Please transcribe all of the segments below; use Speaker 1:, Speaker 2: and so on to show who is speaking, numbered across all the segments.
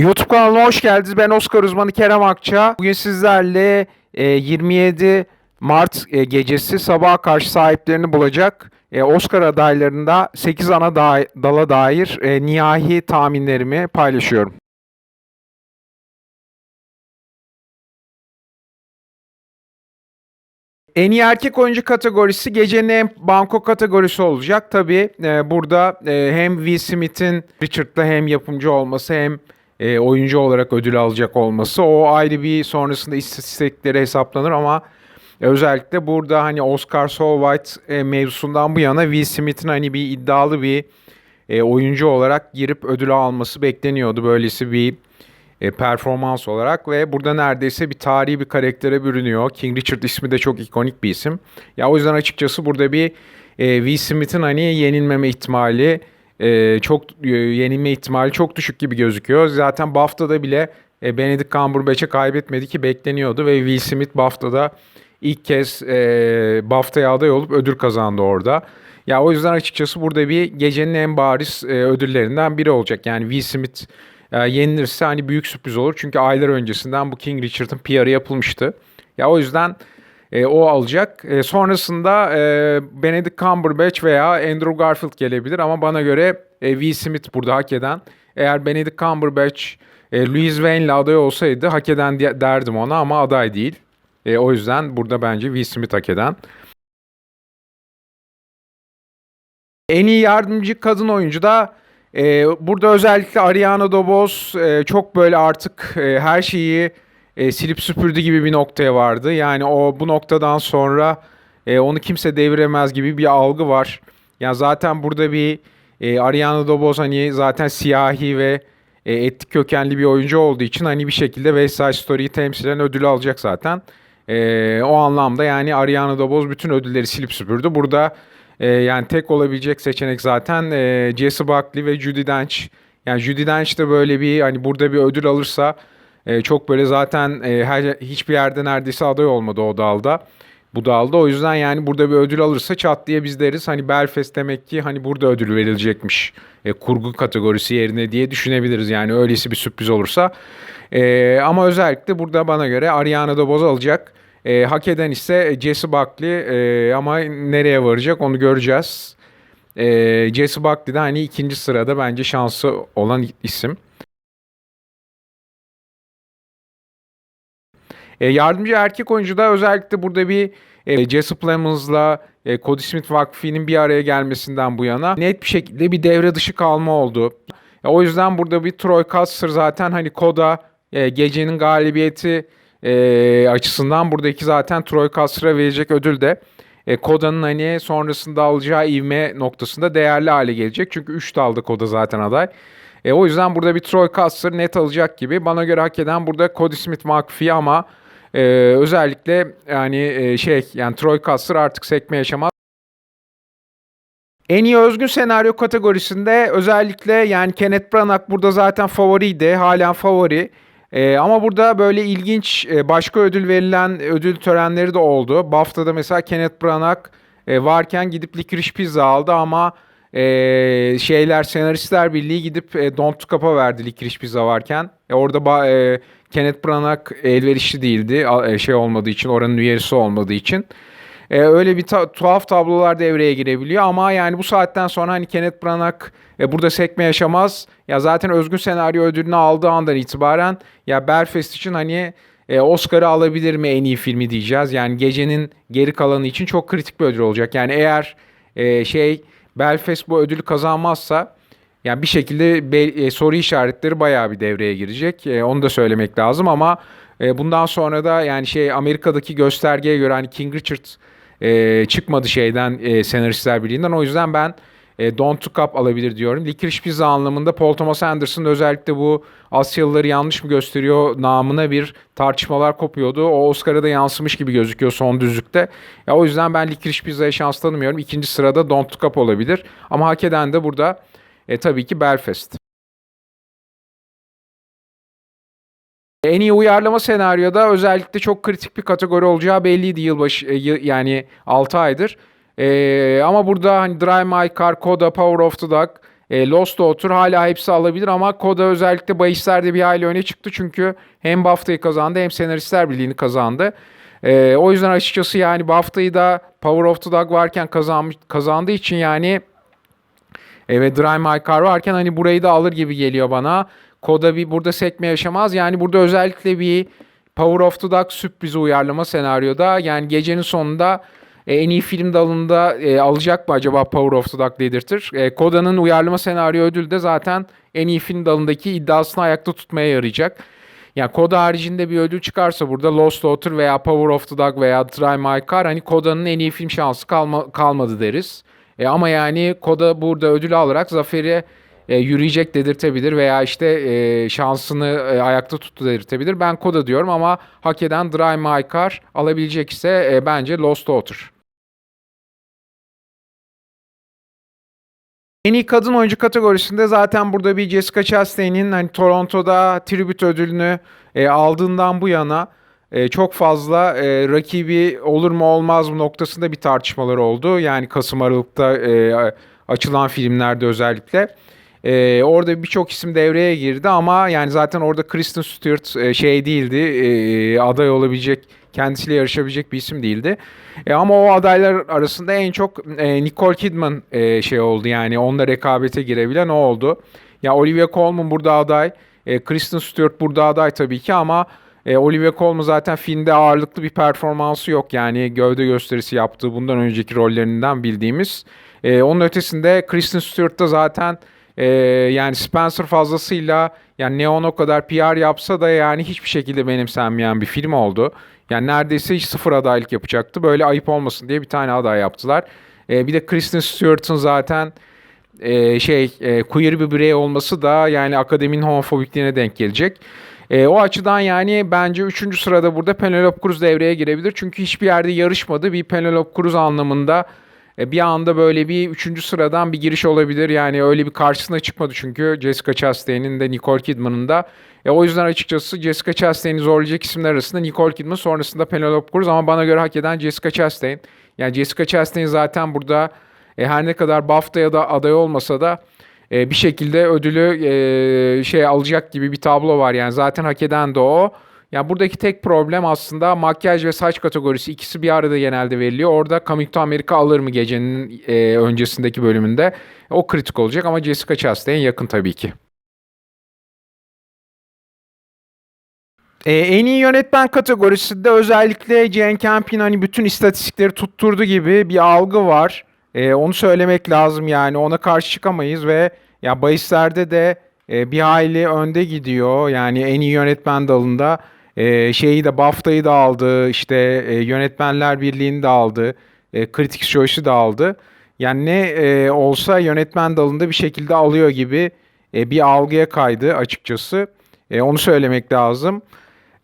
Speaker 1: YouTube kanalına hoş geldiniz. Ben Oscar uzmanı Kerem Akça. Bugün sizlerle e, 27 Mart e, gecesi sabaha karşı sahiplerini bulacak e, Oscar adaylarında 8 ana da- dala dair e, nihai tahminlerimi paylaşıyorum. En iyi erkek oyuncu kategorisi gecenin en banko kategorisi olacak. Tabii e, burada e, hem Will Smith'in Richard'la hem yapımcı olması hem e, oyuncu olarak ödül alacak olması o ayrı bir sonrasında istatistikleri hesaplanır ama özellikle burada hani Oscar So White e, mevzusundan bu yana Will Smith'in hani bir iddialı bir e, oyuncu olarak girip ödül alması bekleniyordu. Böylesi bir e, performans olarak ve burada neredeyse bir tarihi bir karaktere bürünüyor. King Richard ismi de çok ikonik bir isim. Ya o yüzden açıkçası burada bir e, Will Smith'in hani yenilmeme ihtimali e, çok e, yenilme ihtimali çok düşük gibi gözüküyor. Zaten BAFTA'da bile e, Benedict Cumberbatch'e kaybetmedi ki bekleniyordu ve Will Smith BAFTA'da ilk kez e, BAFTA'ya aday olup ödül kazandı orada. Ya o yüzden açıkçası burada bir gecenin en bariz e, ödüllerinden biri olacak. Yani Will Smith e, yenilirse hani büyük sürpriz olur. Çünkü aylar öncesinden bu King Richard'ın PR'ı yapılmıştı. Ya o yüzden e, o alacak. E, sonrasında e, Benedict Cumberbatch veya Andrew Garfield gelebilir ama bana göre e, Will Smith burada hak eden. Eğer Benedict Cumberbatch e, Louis Wayne'le aday olsaydı hak eden derdim ona ama aday değil. E, o yüzden burada bence Will Smith hak eden. En iyi yardımcı kadın oyuncu da e, burada özellikle Ariana DeBose e, çok böyle artık e, her şeyi e, silip süpürdü gibi bir noktaya vardı. Yani o bu noktadan sonra e, onu kimse deviremez gibi bir algı var. Ya zaten burada bir e, Ariana DeBose hani zaten siyahi ve e, etnik kökenli bir oyuncu olduğu için hani bir şekilde West Side Story'yi temsilen ödül alacak zaten. E, o anlamda yani Ariana DeBose bütün ödülleri silip süpürdü. Burada e, yani tek olabilecek seçenek zaten e, Jesse Buckley ve Judi Dench. Yani Judi Dench de böyle bir hani burada bir ödül alırsa e, çok böyle zaten e, her hiçbir yerde neredeyse aday olmadı o dalda. Bu dalda o yüzden yani burada bir ödül alırsa çat diye biz deriz hani Belfast demek ki hani burada ödül verilecekmiş e, kurgu kategorisi yerine diye düşünebiliriz yani öylesi bir sürpriz olursa. E, ama özellikle burada bana göre Ariana DeBose alacak. E, hak eden ise Jesse Buckley e, ama nereye varacak onu göreceğiz. E, Jesse Buckley de hani ikinci sırada bence şansı olan isim. E, yardımcı erkek oyuncu da özellikle burada bir e, Jesse Plemons'la e, Cody Smith Vakfi'nin bir araya gelmesinden bu yana net bir şekilde bir devre dışı kalma oldu. E, o yüzden burada bir Troy Custer zaten hani Koda e, gecenin galibiyeti e, açısından buradaki zaten Troy Custer'a verecek ödül de e, Koda'nın hani sonrasında alacağı ivme noktasında değerli hale gelecek. Çünkü 3 dalda Koda zaten aday. E, o yüzden burada bir Troy Custer net alacak gibi. Bana göre hak eden burada Cody Smith McPhee ama e, özellikle yani e, şey yani Troy Custer artık sekme yaşamaz. En iyi özgün senaryo kategorisinde özellikle yani Kenneth Branagh burada zaten favoriydi. Halen favori. Ee, ama burada böyle ilginç e, başka ödül verilen ödül törenleri de oldu. BAFTA'da mesela Kenneth Branagh e, varken gidip Licorice Pizza aldı ama e, şeyler senaristler birliği gidip e, Don't Look Up'a verdi Licorice Pizza varken. E, orada e, Kenneth Branagh elverişli değildi e, şey olmadığı için oranın üyesi olmadığı için. E, öyle bir ta- tuhaf tablolar devreye girebiliyor ama yani bu saatten sonra hani Kenneth Branagh e, burada sekme yaşamaz. Ya zaten özgün senaryo ödülünü aldığı andan itibaren ya Belfast için hani e, Oscar'ı alabilir mi en iyi filmi diyeceğiz. Yani gecenin geri kalanı için çok kritik bir ödül olacak. Yani eğer e, şey Belfast bu ödülü kazanmazsa yani bir şekilde be- e, soru işaretleri bayağı bir devreye girecek. E, onu da söylemek lazım ama e, bundan sonra da yani şey Amerika'daki göstergeye göre hani King Richard e, çıkmadı şeyden e, senaristler birliğinden. O yüzden ben e, Don't Look Up alabilir diyorum. Licorice Pizza anlamında Paul Thomas Anderson özellikle bu Asyalıları yanlış mı gösteriyor namına bir tartışmalar kopuyordu. O Oscar'a da yansımış gibi gözüküyor son düzlükte. Ya o yüzden ben Licorice Pizza'ya şans tanımıyorum. İkinci sırada Don't Look Up olabilir. Ama hak eden de burada e, tabii ki Belfast. En iyi uyarlama senaryoda özellikle çok kritik bir kategori olacağı belliydi yılbaşı e, yani 6 aydır. E, ama burada hani Drive My Car, Coda, Power of the Dog, e, Lost Daughter hala hepsi alabilir ama Koda özellikle bahislerde bir hayli öne çıktı. Çünkü hem BAFTA'yı kazandı hem Senaristler Birliği'ni kazandı. E, o yüzden açıkçası yani BAFTA'yı da Power of the Dog varken kazanmış, kazandığı için yani e, ve Drive My Car varken hani burayı da alır gibi geliyor bana. Koda bir burada sekme yaşamaz. Yani burada özellikle bir Power of the Dog sürpriz uyarlama senaryoda yani gecenin sonunda e, en iyi film dalında e, alacak mı acaba Power of the Dog dedirtir. E, Koda'nın uyarlama senaryo ödülü de zaten en iyi film dalındaki iddiasını ayakta tutmaya yarayacak. Yani Koda haricinde bir ödül çıkarsa burada Lost Daughter veya Power of the Dog veya Try My Car hani Koda'nın en iyi film şansı kalma, kalmadı deriz. E, ama yani Koda burada ödül alarak zaferi e, yürüyecek dedirtebilir veya işte e, şansını e, ayakta tuttu dedirtebilir. Ben Koda diyorum ama hak eden Drive My Car alabilecek ise e, bence Lost Daughter. En iyi kadın oyuncu kategorisinde zaten burada bir Jessica Chastain'in hani Toronto'da tribute ödülünü e, aldığından bu yana e, çok fazla e, rakibi olur mu olmaz mı noktasında bir tartışmalar oldu. Yani Kasım Aralık'ta e, açılan filmlerde özellikle. E, orada birçok isim devreye girdi ama yani zaten orada Kristen Stewart e, şey değildi, e, aday olabilecek, kendisiyle yarışabilecek bir isim değildi. E, ama o adaylar arasında en çok e, Nicole Kidman e, şey oldu yani onunla rekabete girebilen o oldu. Ya Olivia Colman burada aday, e, Kristen Stewart burada aday tabii ki ama e, Olivia Colman zaten filmde ağırlıklı bir performansı yok yani gövde gösterisi yaptığı bundan önceki rollerinden bildiğimiz. E, onun ötesinde Kristen Stewart da zaten ee, yani Spencer fazlasıyla yani Neon o kadar PR yapsa da yani hiçbir şekilde benimsenmeyen bir film oldu. Yani neredeyse hiç sıfır adaylık yapacaktı. Böyle ayıp olmasın diye bir tane aday yaptılar. Ee, bir de Kristen Stewart'ın zaten e, şey e, queer bir birey olması da yani akademinin homofobikliğine denk gelecek. E, o açıdan yani bence 3. sırada burada Penelope Cruz devreye girebilir. Çünkü hiçbir yerde yarışmadı. Bir Penelope Cruz anlamında e, bir anda böyle bir üçüncü sıradan bir giriş olabilir. Yani öyle bir karşısına çıkmadı çünkü Jessica Chastain'in de Nicole Kidman'ın da. E, o yüzden açıkçası Jessica Chastain'i zorlayacak isimler arasında Nicole Kidman sonrasında Penelope Cruz ama bana göre hak eden Jessica Chastain. Yani Jessica Chastain zaten burada e, her ne kadar BAFTA'ya da aday olmasa da e, bir şekilde ödülü e, şey alacak gibi bir tablo var. Yani zaten hak eden de o. Yani buradaki tek problem aslında makyaj ve saç kategorisi ikisi bir arada genelde veriliyor. Orada Coming to America alır mı gecenin e, öncesindeki bölümünde? O kritik olacak ama Jessica Chastain yakın tabii ki. Ee, en iyi yönetmen kategorisinde özellikle Jane Campion hani bütün istatistikleri tutturdu gibi bir algı var. Ee, onu söylemek lazım yani ona karşı çıkamayız ve ya bahislerde de e, bir hayli önde gidiyor. Yani en iyi yönetmen dalında e, şeyi de BAFTA'yı da aldı, işte e, Yönetmenler Birliği'ni de aldı, e, Critics Choice'u da aldı. Yani ne e, olsa yönetmen dalında bir şekilde alıyor gibi e, bir algıya kaydı açıkçası. E, onu söylemek lazım.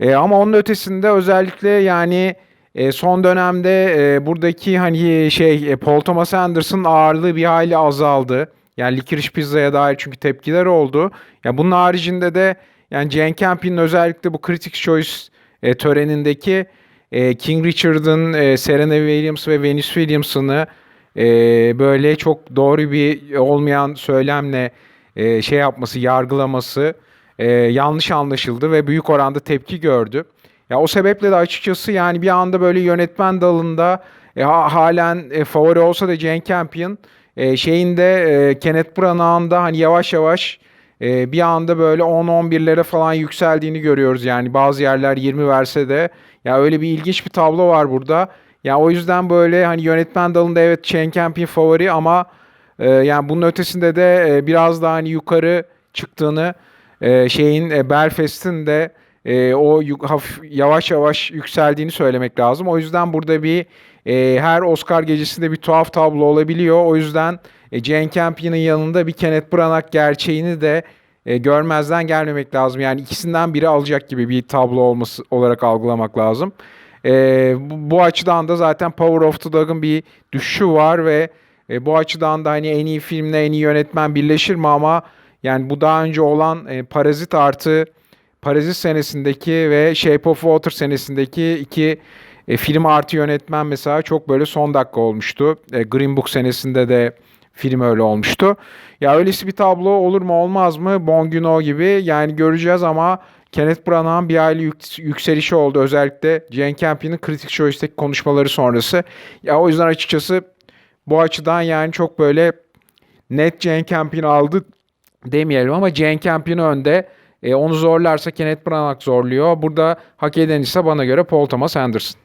Speaker 1: E, ama onun ötesinde özellikle yani e, son dönemde e, buradaki hani şey e, Paul Thomas Anderson ağırlığı bir hayli azaldı. Yani Licorice Pizza'ya dair çünkü tepkiler oldu. Ya bunun haricinde de yani Jane Campion'ın özellikle bu Critics Choice e, törenindeki e, King Richard'ın e, Serena Williams ve Venus Williams'ını e, böyle çok doğru bir olmayan söylemle e, şey yapması, yargılaması e, yanlış anlaşıldı ve büyük oranda tepki gördü. Ya o sebeple de açıkçası yani bir anda böyle yönetmen dalında e, halen e, favori olsa da Jane Campion e, şeyinde e, Kenneth Branagh'ın da hani yavaş yavaş e, bir anda böyle 10-11'lere falan yükseldiğini görüyoruz. Yani bazı yerler 20 verse de ya öyle bir ilginç bir tablo var burada. Ya o yüzden böyle hani yönetmen dalında evet Shane Campion favori ama e, yani bunun ötesinde de e, biraz daha hani yukarı çıktığını e, şeyin e, Belfast'in de e, o hafif, yavaş yavaş yükseldiğini söylemek lazım. O yüzden burada bir e, her Oscar gecesinde bir tuhaf tablo olabiliyor. O yüzden e, Jane Campion'ın yanında bir Kenneth Branagh gerçeğini de e, görmezden gelmemek lazım. Yani ikisinden biri alacak gibi bir tablo olması olarak algılamak lazım. E, bu, bu açıdan da zaten Power of the Dog'un bir düşüşü var ve e, bu açıdan da hani en iyi filmle en iyi yönetmen birleşir mi ama yani bu daha önce olan e, Parazit artı Parazit senesindeki ve Shape of Water senesindeki iki e, film artı yönetmen mesela çok böyle son dakika olmuştu. E, Green Book senesinde de film öyle olmuştu. Ya öylesi bir tablo olur mu olmaz mı? Bon Joon-ho gibi yani göreceğiz ama Kenneth Branagh'ın bir aile yük- yükselişi oldu. Özellikle Jane Campion'ın Critics' Choice'deki konuşmaları sonrası. Ya o yüzden açıkçası bu açıdan yani çok böyle net Jane Campion aldı demeyelim ama Jane Campion önde. E, onu zorlarsa Kenneth Branagh zorluyor. Burada hak eden ise bana göre Paul Thomas Anderson.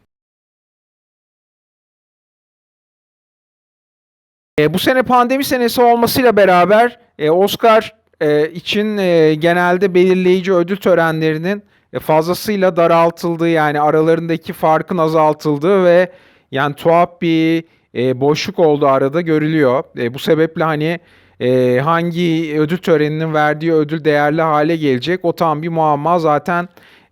Speaker 1: E, bu sene pandemi senesi olmasıyla beraber e, Oscar e, için e, genelde belirleyici ödül törenlerinin e, fazlasıyla daraltıldığı yani aralarındaki farkın azaltıldığı ve yani tuhaf bir e, boşluk olduğu arada görülüyor. E, bu sebeple hani e, hangi ödül töreninin verdiği ödül değerli hale gelecek o tam bir muamma. Zaten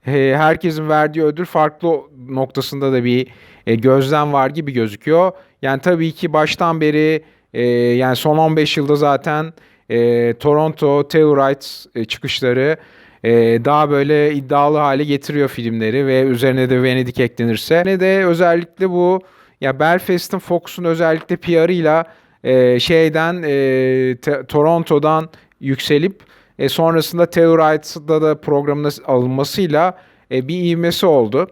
Speaker 1: e, herkesin verdiği ödül farklı noktasında da bir e, gözlem var gibi gözüküyor. Yani tabii ki baştan beri e, yani son 15 yılda zaten e, Toronto Telluride e, çıkışları e, daha böyle iddialı hale getiriyor filmleri ve üzerine de Venedik eklenirse. Ne de özellikle bu ya Belfast'ın Fox'un özellikle PR'ıyla e, şeyden e, te- Toronto'dan yükselip e, sonrasında Telluride'da da programına alınmasıyla e, bir ivmesi oldu.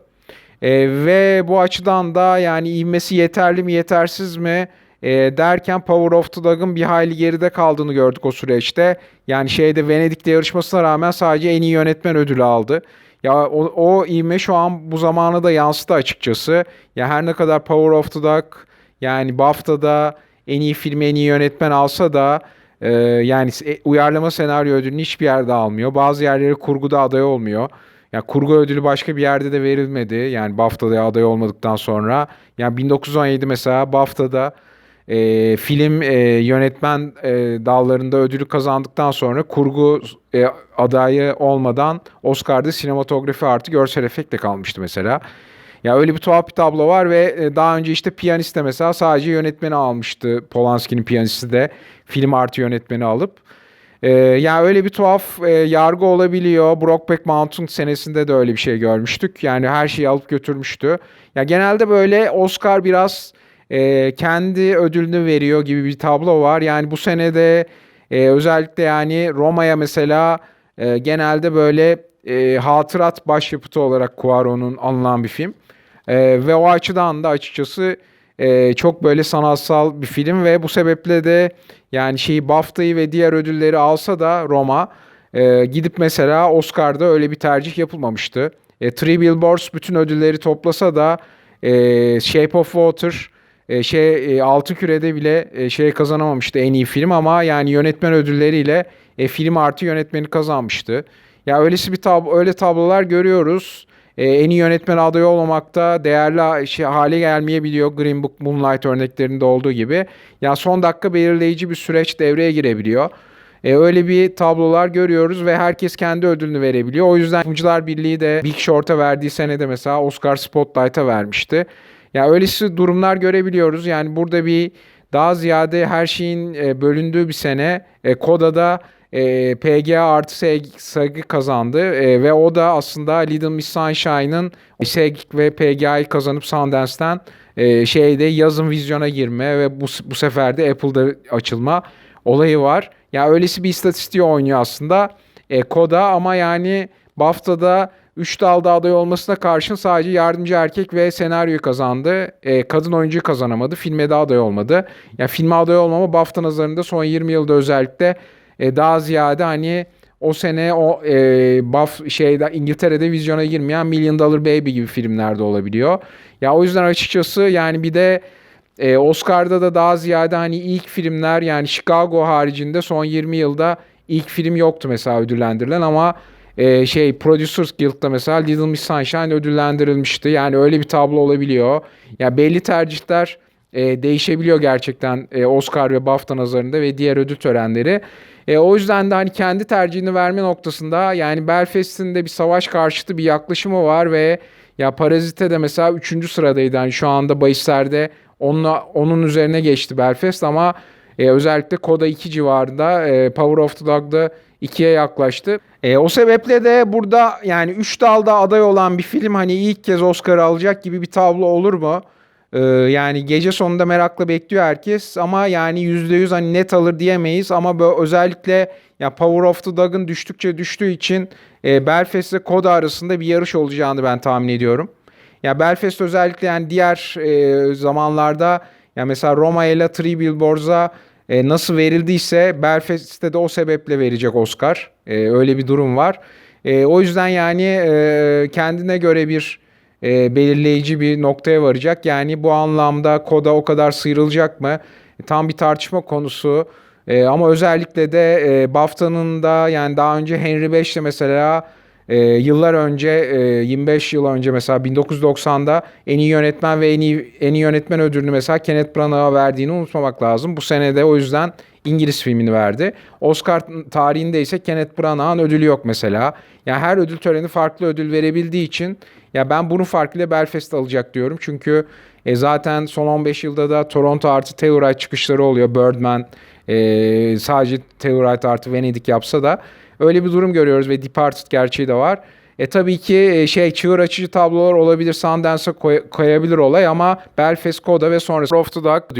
Speaker 1: E, ve bu açıdan da yani ivmesi yeterli mi yetersiz mi e, derken Power of the Dog'ın bir hayli geride kaldığını gördük o süreçte. Yani şeyde Venedik'te yarışmasına rağmen sadece en iyi yönetmen ödülü aldı. Ya o, o ivme şu an bu zamana da yansıdı açıkçası. Ya her ne kadar Power of the Dog yani BAFTA'da en iyi film en iyi yönetmen alsa da e, yani e, uyarlama senaryo ödülünü hiçbir yerde almıyor. Bazı yerleri kurguda aday olmuyor. Yani kurgu ödülü başka bir yerde de verilmedi. Yani BAFTA'da aday olmadıktan sonra. Yani 1917 mesela BAFTA'da e, film e, yönetmen e, dallarında ödülü kazandıktan sonra kurgu e, adayı olmadan Oscar'da sinematografi artı görsel efektle kalmıştı mesela. Ya öyle bir tuhaf bir tablo var ve e, daha önce işte Piyanist'te mesela sadece yönetmeni almıştı. Polanski'nin Piyanisti de film artı yönetmeni alıp. Ee, yani öyle bir tuhaf e, yargı olabiliyor. Brokeback Mountain senesinde de öyle bir şey görmüştük. Yani her şeyi alıp götürmüştü. Ya genelde böyle Oscar biraz e, kendi ödülünü veriyor gibi bir tablo var. Yani bu senede e, özellikle yani Roma'ya mesela e, genelde böyle e, hatırat başyapıtı olarak Cuaron'un alınan bir film. E, ve o açıdan da açıkçası e, çok böyle sanatsal bir film ve bu sebeple de yani şeyi BAFTA'yı ve diğer ödülleri alsa da Roma e, gidip mesela Oscar'da öyle bir tercih yapılmamıştı. E, Three Billboards bütün ödülleri toplasa da e, Shape of Water e, şey e, altı kürede bile e, şey kazanamamıştı en iyi film ama yani yönetmen ödülleriyle e, film artı yönetmeni kazanmıştı. Ya öylesi bir tablo öyle tablolar görüyoruz. E, en iyi yönetmen adayı olmamakta değerli şey, hale gelmeyebiliyor. Green Book, Moonlight örneklerinde olduğu gibi. Ya son dakika belirleyici bir süreç devreye girebiliyor. E, öyle bir tablolar görüyoruz ve herkes kendi ödülünü verebiliyor. O yüzden Yapımcılar Birliği de Big Short'a verdiği senede mesela Oscar Spotlight'a vermişti. Ya öylesi durumlar görebiliyoruz. Yani burada bir daha ziyade her şeyin e, bölündüğü bir sene. E, Koda'da e, PGA artı SEG kazandı e, ve o da aslında Little Miss Sunshine'ın SEG ve PGA'yı kazanıp Sundance'ten e, şeyde yazın vizyona girme ve bu, bu sefer de Apple'da açılma olayı var. Ya yani öylesi bir istatistiği oynuyor aslında e, Koda ama yani BAFTA'da 3 dalda aday olmasına karşın sadece yardımcı erkek ve senaryoyu kazandı. E, kadın oyuncuyu kazanamadı. Filme de aday olmadı. Yani filme aday olmama BAFTA nazarında son 20 yılda özellikle e, daha ziyade hani o sene o e, buff şeyde İngiltere'de vizyona girmeyen Million Dollar Baby gibi filmlerde olabiliyor. Ya o yüzden açıkçası yani bir de e, Oscar'da da daha ziyade hani ilk filmler yani Chicago haricinde son 20 yılda ilk film yoktu mesela ödüllendirilen ama e, şey Producers Guild'da mesela Little Miss Sunshine ödüllendirilmişti. Yani öyle bir tablo olabiliyor. Ya yani belli tercihler e, değişebiliyor gerçekten e, Oscar ve BAFTA nazarında ve diğer ödül törenleri. E, o yüzden de hani kendi tercihini verme noktasında yani Belfast'in de bir savaş karşıtı bir yaklaşımı var ve ya Parazite de mesela 3. sıradaydı. Yani şu anda bahislerde onunla, onun üzerine geçti Belfast ama e, özellikle Koda 2 civarında e, Power of the Dog'da 2'ye yaklaştı. E, o sebeple de burada yani 3 dalda aday olan bir film hani ilk kez Oscar alacak gibi bir tablo olur mu? Ee, yani gece sonunda merakla bekliyor herkes ama yani %100 hani net alır diyemeyiz ama böyle özellikle ya Power of the Dog'ın düştükçe düştüğü için e, Belfast ile Koda arasında bir yarış olacağını ben tahmin ediyorum. Ya Belfast özellikle yani diğer e, zamanlarda ya mesela Roma ile Three Billboards'a e, nasıl verildiyse Belfast'te de o sebeple verecek Oscar. E, öyle bir durum var. E, o yüzden yani e, kendine göre bir e, belirleyici bir noktaya varacak. Yani bu anlamda Koda o kadar sıyrılacak mı? Tam bir tartışma konusu. E, ama özellikle de e, BAFTA'nın da yani daha önce Henry Beş'te mesela e, yıllar önce e, 25 yıl önce mesela 1990'da en iyi yönetmen ve en iyi en iyi yönetmen ödülünü mesela Kenneth Branagh'a verdiğini unutmamak lazım. Bu sene de o yüzden İngiliz filmini verdi. Oscar tarihinde ise Kenneth Branagh'ın ödülü yok mesela. Yani her ödül töreni farklı ödül verebildiği için ya ben bunu farkıyla Belfast alacak diyorum. Çünkü e, zaten son 15 yılda da Toronto artı Telluride çıkışları oluyor. Birdman e, sadece Telluride artı Venedik yapsa da öyle bir durum görüyoruz ve Departed gerçeği de var. E tabii ki e, şey çığır açıcı tablolar olabilir Sundance'a koy- koyabilir olay ama Belfast, Coda ve sonrası of the Dog diyor.